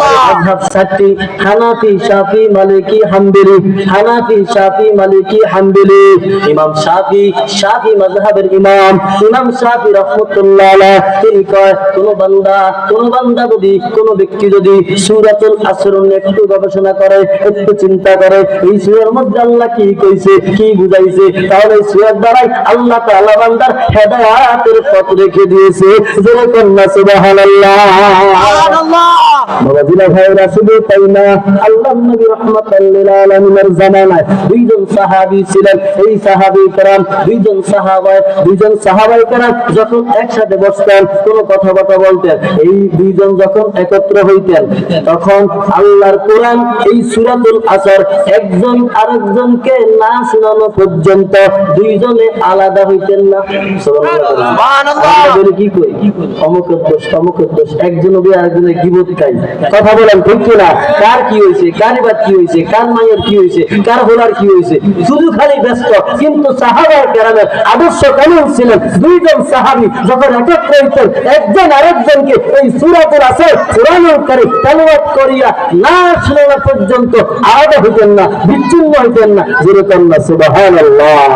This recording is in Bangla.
মাযহাব চারটি হানাফি শাফি মালিকি হাম্বলি। হানাফি শাফি মালিকি হাম্বলি। ইমাম শাফি শাফি মাযহাবের ইমাম। ইমাম শাফি রাহমাতুল্লাহ তিনি কয় কোন বান্দা কোন বান্দা যদি কোন ব্যক্তি যদি সূরাতুল আসর একটু গবেষণা করে একটু চিন্তা করে এই সূরার মধ্যে আল্লাহ কি কইছে কি বুঝাইছে তাহলে এই সূরার দ্বারাই আল্লাহ তাআলা বান্দার হেদায়েতের পথ রেখে দিয়েছে। যেরকম না সুবহানাল্লাহ। Allah. জিলা ভাইরা শুধু তাই না আল্লাহ নবী রহমাতাল্লিল আলামিনের জামানায় দুইজন সাহাবী ছিলেন এই সাহাবী کرام দুইজন সাহাবায় দুইজন সাহাবাই کرام যখন একসাথে বসতেন কোনো কথাবার্তা বলতেন এই দুইজন যখন একত্র হইতেন তখন আল্লাহর কোরআন এই সূরাতুল আসর একজন আরেকজনকে না শোনানো পর্যন্ত দুইজনে আলাদা হইতেন না সুবহানাল্লাহ আমরা বলি কি করি অমুকের দোষ অমুকের দোষ একজন হবে আরেকজনের গিবত খাই কথা বলেন ঠিক কিনা? কার কি হয়েছে? কার বাদ কি হয়েছে? কার মায়ের কি হয়েছে? কার হোলার কি হয়েছে? শুধু খালি ব্যস্ত, কিন্তু সাহাবার কেরামের আদর্শ কেমন ছিলেন দুইজন সাহাবি, যখন একত্র হইতেন একজন আরেকজনকে এই সুরাতুল আছে কোরআনুল কারীম তেলাওয়াত করিয়া না শোনা পর্যন্ত আলাদা হইতেন না, বিচ্ছিন্ন হইতেন না। যেরকম না, সুবহানাল্লাহ।